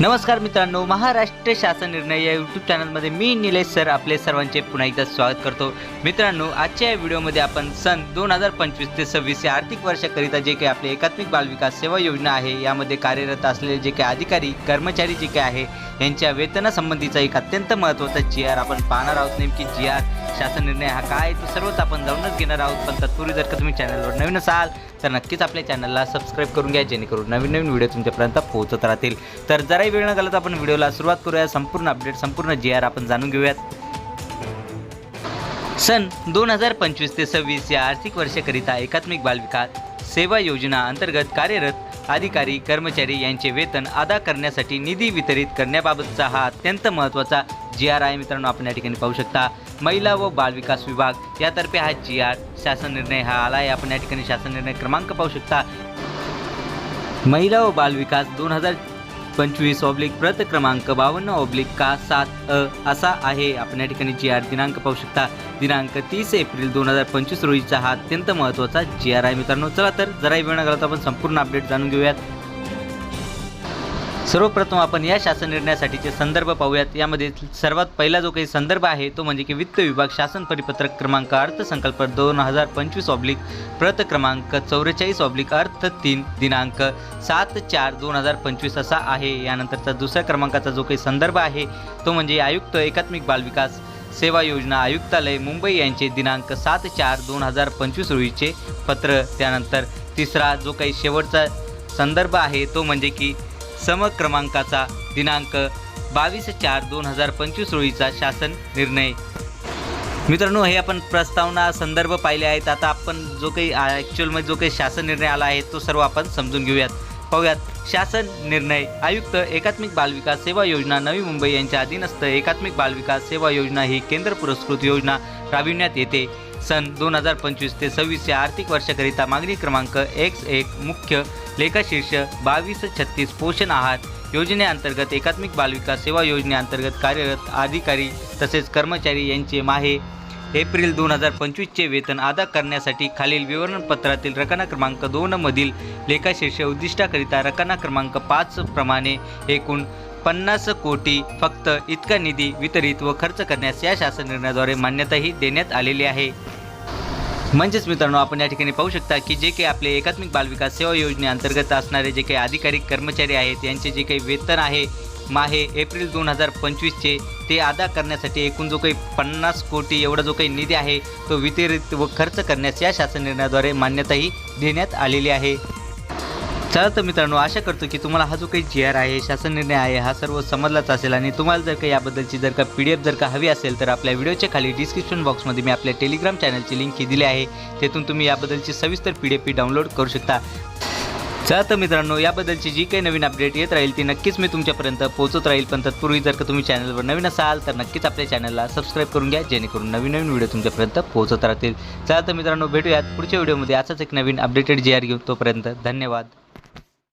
नमस्कार मित्रांनो महाराष्ट्र शासन निर्णय या यूट्यूब चॅनलमध्ये मी निलेश सर आपले सर्वांचे पुन्हा एकदा स्वागत करतो. मित्रांनो आजच्या या व्हिडिओमध्ये आपण सन दोन हजार पंचवीस ते सव्वीस या आर्थिक वर्षाकरिता जे काही आपले एकात्मिक बालविकास सेवा योजना आहे यामध्ये कार्यरत असलेले जे काही अधिकारी कर्मचारी जे काही आहे यांच्या वेतनासंबंधीचा एक अत्यंत महत्त्वाचा जी आर आपण पाहणार आहोत. नेमकी जी आर शासन निर्णय हा काय? तो सर्वच आपण जाऊनच घेणार आहोत. पण तत्पूर्वी जर का तुम्ही चॅनलवर नवीन असाल तर नक्कीच आपल्या चॅनलला सबस्क्राईब करून घ्या जेणेकरून नवीन नवीन व्हिडिओ तुमच्यापर्यंत पोहोचत राहतील. तर जराही वेळ न घालत आपण व्हिडिओला सुरुवात करूया. संपूर्ण अपडेट संपूर्ण जी आर आपण जाणून घेऊयात. सन दोन हजार पंचवीस ते सव्वीस या आर्थिक वर्षाकरिता एकात्मिक बालविकास सेवा योजना अंतर्गत कार्यरत अधिकारी कर्मचारी यांचे वेतन अदा करण्यासाठी निधी वितरित करण्याबाबतचा हा अत्यंत महत्त्वाचा जी आर आहे. मित्रांनो आपण या ठिकाणी पाहू शकता. महिला व बालविकास विभाग. यातर्फे हा जी आर. शासन निर्णय. हा आला आहे आपण या ठिकाणी शासन निर्णय क्रमांक पाहू शकता. महिला व बालविकास दोन हजार पंचवीस ऑब्लिक प्रत क्रमांक बावन्न ऑब्लिक का सात अ असा आहे. आपण या ठिकाणी जी आर दिनांक पाहू शकता. दिनांक तीस एप्रिल दोन हजार पंचवीस रोजीचा हा अत्यंत महत्त्वाचा जी आर आहे मित्रांनो. चला तर जराही वेळ न घालता आपण संपूर्ण अपडेट जाणून घेऊयात. सर्वप्रथम आपण या शासन निर्णयासाठीचे संदर्भ पाहूयात. यामध्ये सर्वात पहिला जो काही संदर्भ आहे तो म्हणजे की वित्त विभाग शासन परिपत्रक क्रमांक अर्थसंकल्प दोन हजार पंचवीस ऑब्लिक प्रत क्रमांक चौवेचाळीस ऑब्लिक अर्थ तीन दिनांक सात चार दोन हजार पंचवीस असा आहे. यानंतरचा दुसऱ्या क्रमांकाचा जो काही संदर्भ आहे तो म्हणजे आयुक्त एकात्मिक बालविकास सेवा योजना आयुक्तालय मुंबई यांचे दिनांक सात चार दोन हजार पंचवीस रोजीचे पत्र. त्यानंतर तिसरा जो काही शेवटचा संदर्भ आहे तो म्हणजे की सम क्रमांकाचा दिनांक बावीस चार दोन हजार पंचवीस रोजीचा शासन निर्णय. मित्रांनो हे आपण प्रस्तावना संदर्भ पाहिले आहेत. आता आपण जो काही ॲक्च्युअलमध्ये जो काही शासन निर्णय आला आहे तो सर्व आपण समजून घेऊयात. पाहूयात. शासन निर्णय. आयुक्त एकात्मिक बालविकास सेवा योजना नवी मुंबई यांच्या अधीनस्थ एकात्मिक बालविकास सेवा योजना ही केंद्र पुरस्कृत योजना राबविण्यात येते. सन दोन हजार पंचवीस ते सव्वीस या आर्थिक वर्षाकरिता मागणी क्रमांक एक्स एक मुख्य लेखाशीर्ष बावीस छत्तीस पोषण आहार योजनेअंतर्गत एकात्मिक बालविकास सेवा योजनेअंतर्गत कार्यरत अधिकारी तसेच कर्मचारी यांचे माहे. एप्रिल दोन हजार पंचवीसचे वेतन अदा करण्यासाठी खालील विवरणपत्रातील रकाना क्रमांक दोनमधील लेखाशीर्ष उद्दिष्टाकरिता रकाना क्रमांक पाच प्रमाणे एकूण पन्नास कोटी फक्त इतका निधी वितरित व खर्च करण्यास या शासन निर्णयाद्वारे मान्यताही देण्यात आलेली आहे. म्हणजेच मित्रांनो आपण या ठिकाणी पाहू शकता की जे काही आपले एकात्मिक बालविकास सेवा योजनेअंतर्गत असणारे जे काही अधिकारी कर्मचारी आहेत यांचे जे काही वेतन आहे माहे एप्रिल दोन हजार पंचवीसचे ते अदा करण्यासाठी एकूण जो काही पन्नास कोटी एवढा जो काही निधी आहे तो वितरित व खर्च करण्यास या शासन निर्णयाद्वारे मान्यताही देण्यात आलेली आहे. चला तर मित्रांनो आशा करतो की तुम्हाला हा जो काही जी आर आहे शासन निर्णय आहे हा सर्व समजलाच असेल आणि तुम्हाला जर का याबद्दलची जर का पी डी एफ जर का हवी असेल तर आपल्या व्हिडिओच्या खाली डिस्क्रिप्शन बॉक्समध्ये मी आपल्या टेलिग्राम चॅनलची लिंक दिली आहे. तेथून तुम्ही याबद्दलची सविस्तर पी डी एफ डाउनलोड करू शकता. चला तर मित्रांनो याबद्दलची जी काही नवीन अपडेट येत राहील ती नक्कीच मी तुमच्यापर्यंत पोहोचत राहील. पण तत्पूर्वी जर का तुम्ही चॅनलवर नवीन असाल तर नक्कीच आपल्या चॅनलला सबस्क्राईब करून घ्या जेणेकरून नवीन नवीन व्हिडिओ तुमच्यापर्यंत पोहोचत राहतील. चला तर मित्रांनो भेटूयात पुढच्या व्हिडिओमध्ये असाच एक नवीन अपडेटेड जी आर घेऊन तोपर्यंत धन्यवाद.